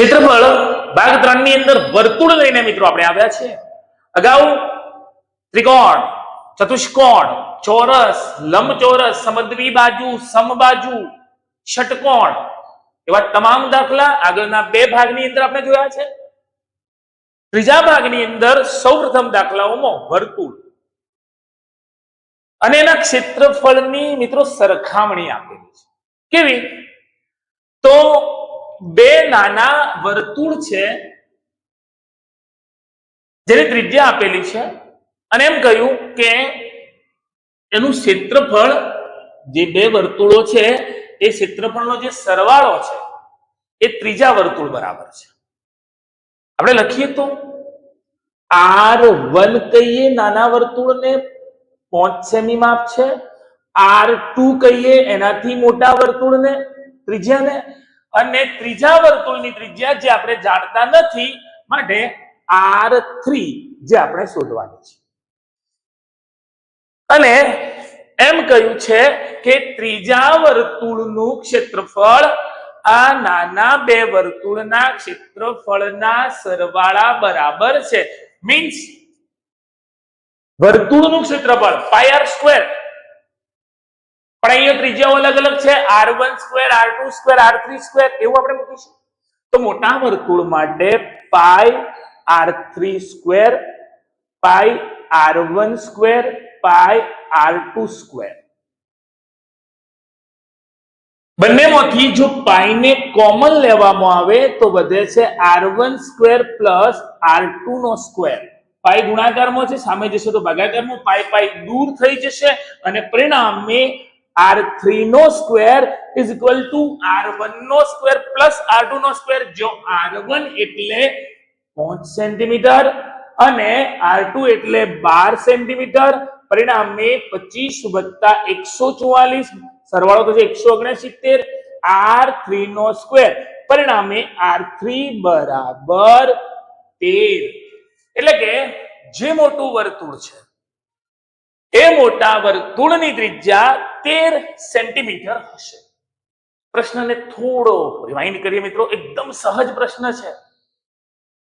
ક્ષેત્રફળ ભાગ ત્રણની અંદર વર્તુળ લઈને મિત્રો આપણે આવ્યા છે. અગાઉ ત્રિકોણ, ચતુષ્કોણ, ચોરસ, લંબચોરસ, સમદ્વી બાજુ, સમબાજુ, ષટકોણ એવા તમામ દાખલા આગળના બે ભાગની અંદર આપણે જોયા છે. ત્રીજા ભાગની અંદર સૌપ્રથમ દાખલાઓમાં વર્તુળ. અને એના ક્ષેત્રફળની મિત્રો સરખામણી આપેલી છે. કેવી? તો બે નાના વર્તુળ છે, જેની ત્રિજ્યા આપેલી છે. અને એમ કહ્યું કે એનું ક્ષેત્રફળ જે બે વર્તુળો છે, એ ક્ષેત્રફળનો જે સરવાળો છે, એ ત્રીજા વર્તુળ બરાબર છે. આપણે લખીએ તો, આર વન કહીએ નાના વર્તુળને, પાંચ સેમી માપ છે. આર ટુ કહીએ એનાથી મોટા વર્તુળને, ત્રિજ્યાને. અને ત્રીજા વર્તુળની ત્રિજ્યા જે આપણે જાણતા નથી, માટે આર થ્રી જે આપણે શોધવાની છે. અને એમ કહ્યું છે કે ત્રીજા વર્તુળનું ક્ષેત્રફળ, આ નાના બે વર્તુળના ક્ષેત્રફળના સરવાળા બરાબર છે. મીન્સ વર્તુળનું ક્ષેત્રફળ પાય આર સ્ક્વેર પણ અહીંયા ત્રિજ્યાઓ અલગ અલગ છે. R one square R two square R three square એવું આપણે મૂકીશું તો મોટા વર્તુળ માટે pi R three square pi R one square pi R square બંનેમાંથી જો પાઈને કોમન લેવામાં આવે તો વધે છે R one square plus R નો સ્ક્વેર પાઈ ગુણાકારમાં છે, સામે જશે તો ભાગાકારમાં પાઈ પાઈ દૂર થઈ જશે અને પરિણામે R three no square is equal to R one no square plus r2 નો સ્ક્વેર જો આર વન એટલે 5 સેન્ટીમીટર અને આર ટુ એટલે બાર સેન્ટીમીટર પરિણામે પચીસ વત્તા એકસો ચુવાલીસ, સરવાળો તો ઓગણસિત્તેર. આર થ્રી નો સ્ક્વેર પરિણામે આર થ્રી બરાબર તેર. એટલે કે જે મોટું વર્તુળ છે, એ મોટા વર્તુળની ત્રિજ્યા તેર સેન્ટીમીટર હશે. પ્રશ્નને થોડો રિવાઇન્ડ કરીએ મિત્રો. એકદમ સહજ પ્રશ્ન છે.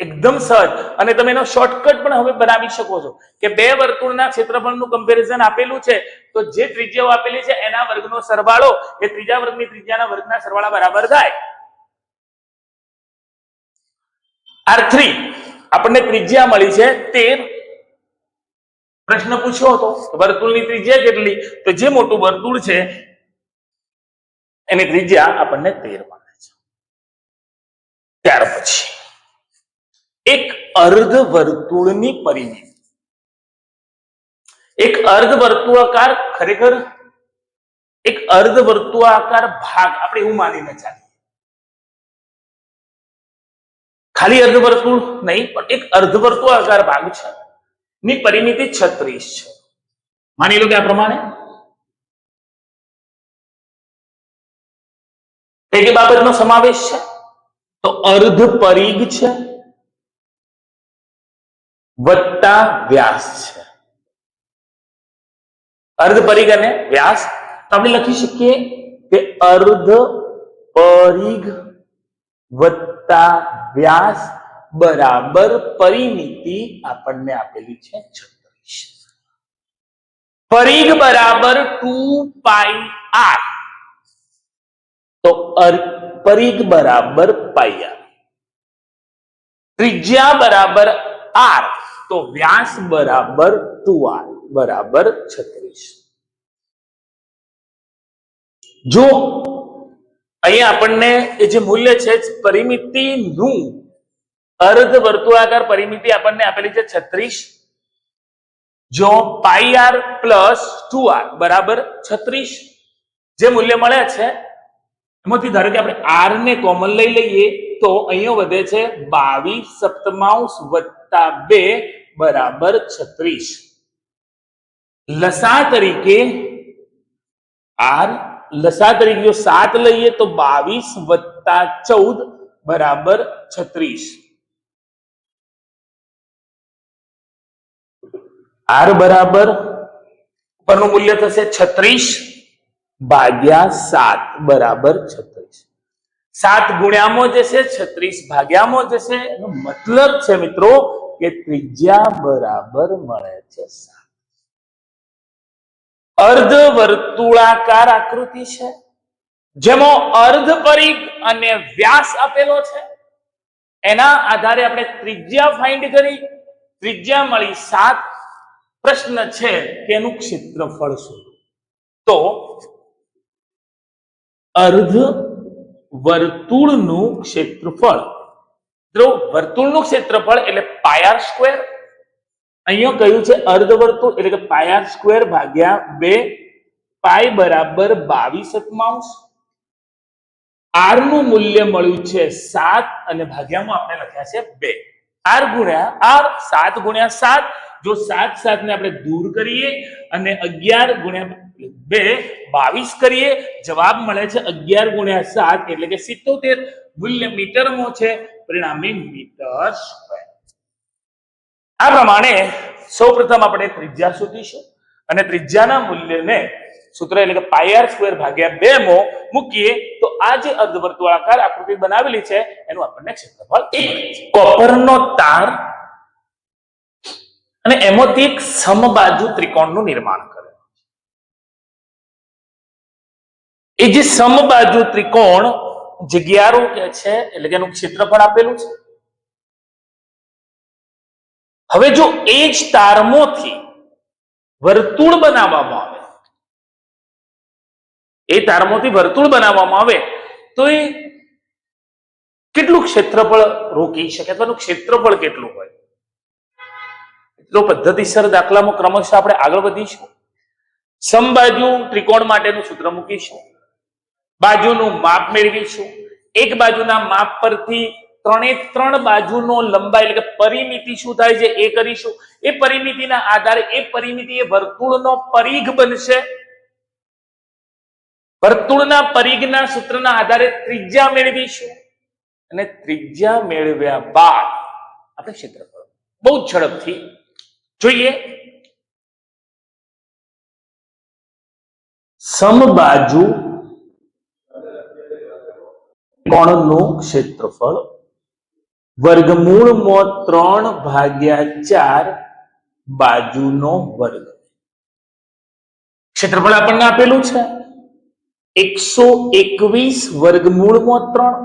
એકદમ સહજ. અને તમે એનો શોર્ટકટ પણ હવે બનાવી શકો છો. કે બે વર્તુળના ક્ષેત્રફળનું કમ્પેરિઝન આપેલું છે, તો જે ત્રિજ્યાઓ આપેલી છે, એના વર્ગનો સરવાળો એ ત્રીજા વર્ગની ત્રિજ્યાના વર્ગના સરવાળા બરાબર થાય. આર થ્રી આપણને ત્રિજ્યા મળી છે તેર પ્રશ્ન પૂછ્યો હતો વર્તુળની ત્રિજ્યા કેટલી? તો જે મોટું વર્તુળ છે, એની ત્રિજ્યા આપણને તેર મળે છે. ત્યાર પછી, એક અર્ધ વર્તુળની પરિમિતિ. એક અર્ધ વર્તુળાકાર ખરેખર, એક અર્ધ વર્તુળાકાર ભાગ, આપણે એવું માનીને ચાલીએ. ખાલી અર્ધ વર્તુળ નહીં, પણ એક અર્ધ વર્તુળાકાર ભાગ છે. ની પરિમિતિ છત્રીસ છે. માની લો કે આ પ્રમાણે. કઈ બાબતનો સમાવેશ છે, તો અર્ધ પરિઘ છે, વત્તા વ્યાસ છે. અર્ધ પરિઘ અને વ્યાસ આપણે લખી શકીએ કે અર્ધ પરિઘ વત્તા વ્યાસ બરાબર પરિમિતિ આપણને આપેલી છે છત્રીસ. પરિઘ બરાબર ટુ પાઈ આર. તો પરિઘ બરાબર પાઈ આર. ત્રિજ્યા બરાબર આર. તો વ્યાસ બરાબર ટુ આર, બરાબર છત્રીસ. જો, અહીંયા આપણને એ જે મૂલ્ય છે પરિમિતિનું અર્ધ વર્તુળાકાર પરિમિતિ આપણને આપેલી છે છત્રીસ. જો pi R plus two R બરાબર છત્રીસ. જે મૂલ્ય મળે છે, એમાંથી ધારો કે આપણે આર ને કોમન લઈ લઈએ, તો અહીંયા વધે છે બાવીસ સપ્તમાંશ વત્તા બે બરાબર છત્રીસ. લસા તરીકે આર, લસા તરીકે જો સાત લઈએ તો બાવીસ વત્તા ચૌદ બરાબર છત્રીસ. આર બરાબર ઉપરનું મૂલ્ય થશે છત્રીસ ભાગ્યા સાત. બરાબર છત્રીસ. સાત ગુણ્યામાં જશે છત્રીસ ભાગ્યામાં જશે મતલબ છે મિત્રો કે ત્રિજ્યા બરાબર મળે છે અર્ધ વર્તુળાકાર આકૃતિ છે, જેમાં અર્ધ પરિઘ અને વ્યાસ આપેલો છે. એના આધારે આપણે ત્રિજ્યા ફાઇન્ડ કરી, ત્રિજ્યા મળી સાત પ્રશ્ન છે કે એનું ક્ષેત્રફળ શું? તો અર્ધ વર્તુળનું ક્ષેત્રફળ. વર્તુળનું ક્ષેત્રફળ એટલે પાયર સ્ક્વેર. અહીંયા કહ્યું છે? અર્ધ વર્તુળ એટલે કે પાયર સ્ક્વેર ભાગ્યા બે પાય બરાબર બાવીસ અતમાંશ આરનું મૂલ્ય મળ્યું છે સાત અને ભાગ્યામાં આપણે લખ્યા છે બે. આર ગુણ્યા આર સાત ગુણ્યા સાત જો સાત સાત ને આપણે દૂર કરીએ અને અગિયાર ગુણ્યા બે, બાવીસ કરીએ, જવાબ મળે છે અગિયાર ગુણ્યા સાત એટલે કે સિત્તોતેર. મૂલ્ય મીટરમાં છે, પરિણામે મીટર આ પ્રમાણે સૌપ્રથમ આપણે ત્રિજ્યા શોધીશું અને ત્રિજ્યાના મૂલ્યને સૂત્ર એટલે કે પાયર સ્ક્વેર ભાગ્યા બે મો મૂકીએ, તો આ જે અર્ધવર્તુળાકાર આકૃતિ બનાવેલી છે, એનું આપણને ક્ષેત્રફળ એક કોપરનો તાર અને એમાંથી એક સમબાજુ ત્રિકોણનું નિર્માણ કરે. એ જે સમબાજુ ત્રિકોણ જગ્યારો કે છે, એટલે કે એનું ક્ષેત્રફળ આપેલું છે. હવે જો એ જ તારમોથી વર્તુળ બનાવવામાં આવે, એ તારમોથી વર્તુળ બનાવવામાં આવે, તો એ કેટલું ક્ષેત્રફળ રોકી શકે? અથવા ક્ષેત્રફળ કેટલું હોય? તો પદ્ધતિસર દાખલામાં ક્રમશઃ આપણે આગળ વધીશું. સમબાજુ ત્રિકોણ માટેનું સૂત્ર મૂકીશું. બાજુનું માપ મેળવીશું. એક બાજુના માપ પરથી ત્રણે ત્રણ બાજુનો લંબાઈ, એટલે કે પરિમિતિ શું થાય છે એ કરીશું. એ પરિમિતિના આધારે એ પરિમિતિ એ વર્તુળનો પરિઘ બનશે. વર્તુળના પરિઘના સૂત્રના આધારે ત્રિજ્યા મેળવીશું. અને ત્રિજ્યા મેળવ્યા બાદ આપણે ક્ષેત્રફળ. બહુ જ ઝડપથી જોઈએ. સમબાજુ કોણનું ક્ષેત્રફળ વર્ગમૂળમાં ત્રણ ભાગ્યા ચાર બાજુનો વર્ગ. ક્ષેત્રફળ આપણને આપેલું છે. એકસો એકવીસ વર્ગમૂળમાં ત્રણ.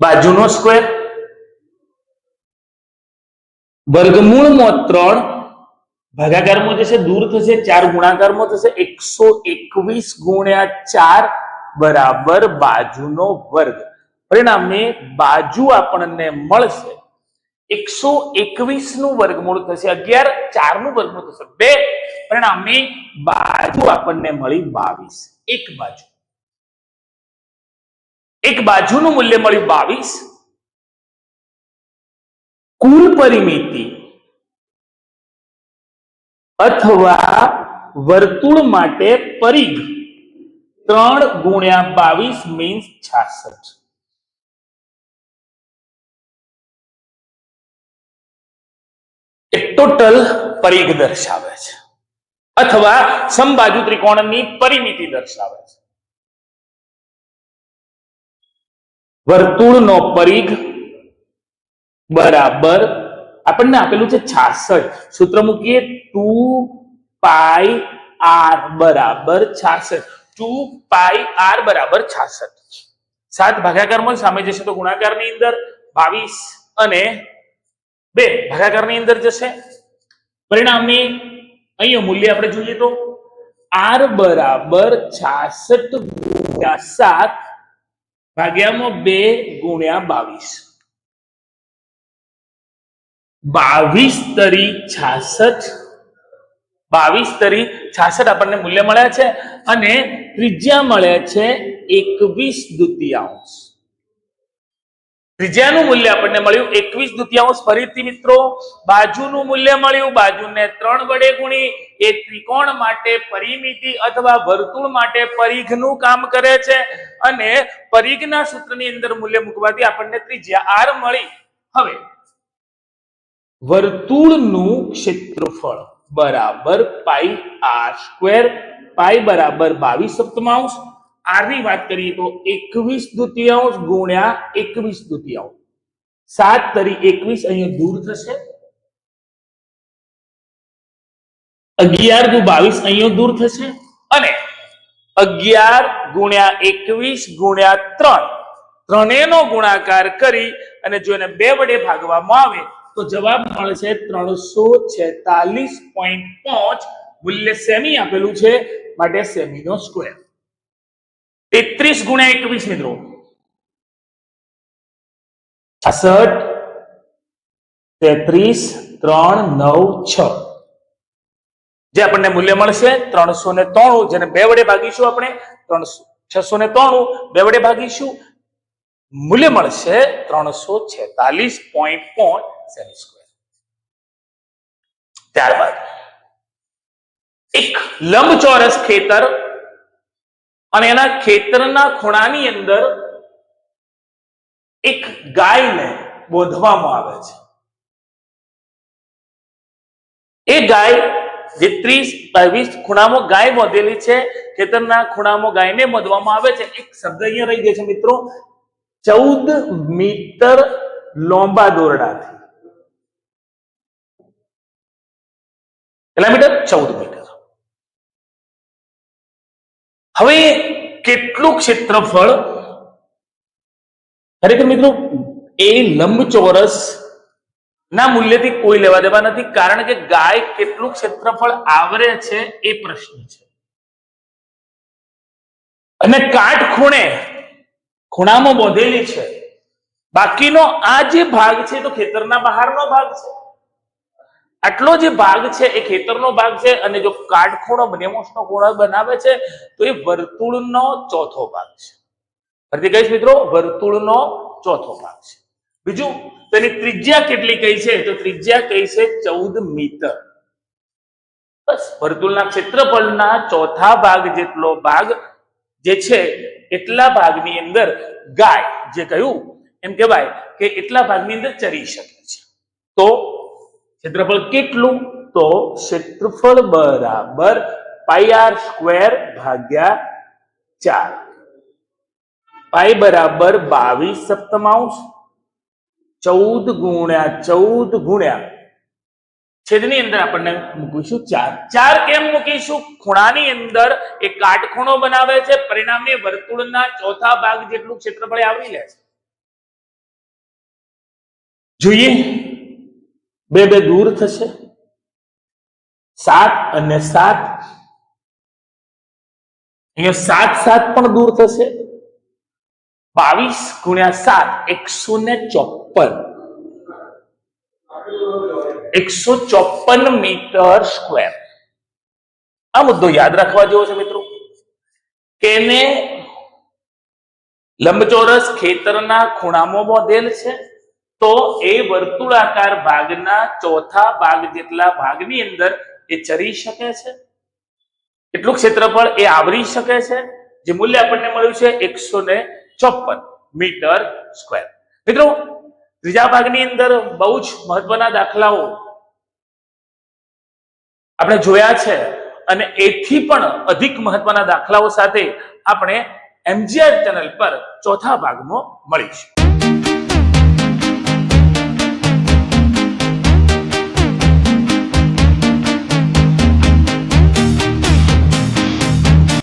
બાજુનો સ્ક્વેર વર્ગમૂળમાં ત્રણ ભાગાકારમાં જશે દૂર થશે, ચાર ગુણાકારમાં થશે, એકસો એકવીસ ગુણ્યા ચાર બરાબર બાજુનો વર્ગ. પરિણામે બાજુ આપણને મળશે. એકસો એકવીસનું વર્ગમૂળ થશે, અગિયાર ચારનું વર્ગમૂળ થશે. બે. પરિણામે બાજુ આપણને મળી બાવીસ. એક બાજુ. એક બાજુનું મૂલ્ય મળ્યું બાવીસ. કુલ પરિમિતિ અથવા વર્તુળ માટે પરિઘ ત્રણ ગુણ્યા બાવીસ મીન્સ છાસઠ. ટોટલ પરિઘ દર્શાવે છે. અથવા સમબાજુ ત્રિકોણની પરિમિતિ દર્શાવે છે. વર્તુળનો પરિઘ બરાબર આપણને આપેલું છે છાસઠ. સૂત્ર મૂકીએ, ટુ પાઈ આર બરાબર છાસઠ. ટુ પાઈ આર બરાબર છાસઠ. સાત ભાગાકારમાં સામે જશે તો ગુણાકારની અંદર બાવીસ અને બે. ભાગાકારની અંદર જશે. પરિણામે અહીંયા મૂલ્ય આપણે જોઈએ તો આર બરાબર છાસઠ સાત ભાગ્યામાં બે ગુણ્યા બાવીસ. બાવીસ તરી છાસઠ. બાવીસ તરી છાસઠ આપણને મૂલ્ય મળ્યા છે અને ત્રિજ્યા મળે છે એકવીસ દ્વિતીયાંશ. ત્રિજ્યાનું મૂલ્ય આપણને મળ્યું એકવીસ દુતિયાંશ ફરીથી મિત્રો, બાજુનું મૂલ્ય મળ્યું, બાજુને ત્રણ વડે ગુણી, એ ત્રિકોણ માટે પરિમિતિ અથવા વર્તુળ માટે પરિઘનું કામ કરે છે. અને પરિઘના સૂત્રની અંદર મૂલ્ય મૂકવાથી આપણને ત્રિજ્યા આર મળી. હવે, વર્તુળનું ક્ષેત્રફળ બરાબર પાઈ આર સ્ક્વેર પાઈ બરાબર બાવીસ સપ્તમાંશ આર વાત કરીએ તો એકવીસ દ્વિતીયાંશ ગુણ્યા એકવીસ દ્વિતીયાંશ. સાત તરી એકવીસ અહીંયા દૂર થશે. અગિયાર દુ બાવીસ અહીંયા દૂર થશે. અને અગિયાર ગુણ્યા એકવીસ ગુણ્યા ત્રણ. ત્રણેયનો ગુણાકાર કરી અને જો એને બે વડે ભાગવામાં આવે તો જવાબ મળશે ત્રણસો છેતાલીસ પોઈન્ટ પાંચ. મૂલ્ય સેમી આપેલું છે. માટે સેમીનો સ્ક્વેર. તેત્રીસ ગુણ્યા એકવીસ મિત્રો. છાસઠ, તેત્રીસ, ત્રણ, નવ, છ. જે આપણને મૂલ્ય મળશે ત્રણસો ને ત્રણું, જેને બે વડે ભાગીશું આપણે, ત્રણસો, છસો ને ત્રણું, બે વડે ભાગીશું. મૂલ્ય મળશે ત્રણસો છેતાલીસ પોઈન્ટ પોઈન્ટ સેમી સ્ક્વેર ત્યારબાદ એક લંબચોરસ ખેતર અને એના ખેતરના ખૂણાની અંદર એક ગાયને બોધવામાં આવે છે. એ ગાય જે ત્રીસ બાવીસ ખૂણામાં ગાય બોધેલી છે, ખેતરના ખૂણામાં ગાયને બોધવામાં આવે છે. એક શબ્દ અહીંયા રહી ગયો છે મિત્રો. ચૌદ મીટર લોંબા દોરડાથી. કેટલા મીટર? ચૌદ મીટર. હવે કેટલું ક્ષેત્રફળ? ખરેખર મિત્રો, એ લંબચોરસ ના મૂલ્યથી કોઈ લેવા દેવા નથી, કારણ કે ગાય કેટલું ક્ષેત્રફળ આવરે છે એ પ્રશ્ન છે. અને કાટ ખૂણે ખૂણામાં બોધેલી છે. બાકીનો આ જે ભાગ છે તો ખેતરના બહારનો ભાગ છે. આટલો જે ભાગ છે, એ ખેતરનો ભાગ છે અને જો કાટખૂણો નેમોસનો ખૂણો બનાવે છે, તો એ વર્તુળનો ચોથો ભાગ છે. ફરીથી કહીશ મિત્રો, વર્તુળનો ચોથો ભાગ છે. બીજું તેની ત્રિજ્યા કેટલી કઈ છે? તો ત્રિજ્યા કઈ છે? ચૌદ મીટર. બસ, વર્તુળના ક્ષેત્રફળના ચોથા ભાગ જેટલો ભાગ જે છે, એટલા ભાગની અંદર ગાય જે કહ્યું, એમ કહેવાય કે એટલા ભાગની અંદર ચરી શકે છે. તો ક્ષેત્રફળ કેટલું? તો ક્ષેત્રફળ બરાબર પાઈ આર સ્ક્વેર ભાગ્યા ચાર. પાઈ બરાબર બાવીસ સપ્તમાંશ ચૌદ ગુણ્યા ચૌદ ગુણ્યા. છેદની અંદર આપણને મૂકીશું ચાર. ચાર કેમ મૂકીશું? ખૂણાની અંદર એ કાટખૂણો બનાવે છે. પરિણામે વર્તુળના ચોથા ભાગ જેટલું ક્ષેત્રફળ આવરી લે છે. જોઈએ. બે બે દૂર થશે. સાત અને સાત. અહીંયા સાત સાત પણ દૂર થશે. બાવીસ ગુણ્યા સાત, એકસો ને ચોપન એકસો ચોપન મીટર સ્ક્વેર. આ મુદ્દો યાદ રાખવા જેવો છે મિત્રો. કે એને લંબચોરસ ખેતરના ખૂણામાં બોધેલ છે. તો એ વર્તુળાકાર ભાગના ચોથા ભાગ જેટલા ભાગની અંદર એ ચરી શકે છે? એટલું ક્ષેત્રફળ એ આવરી શકે છે? જે મૂલ્ય આપણને મળ્યું છે એકસો ને ચોપન મીટર સ્ક્વેર. મિત્રો, ત્રીજા ભાગની અંદર બહુ જ મહત્વના દાખલાઓ આપણે જોયા છે અને એથી પણ અધિક મહત્વના દાખલાઓ સાથે આપણે એમજીઆર ચેનલ પર ચોથા ભાગમાં મળીશું.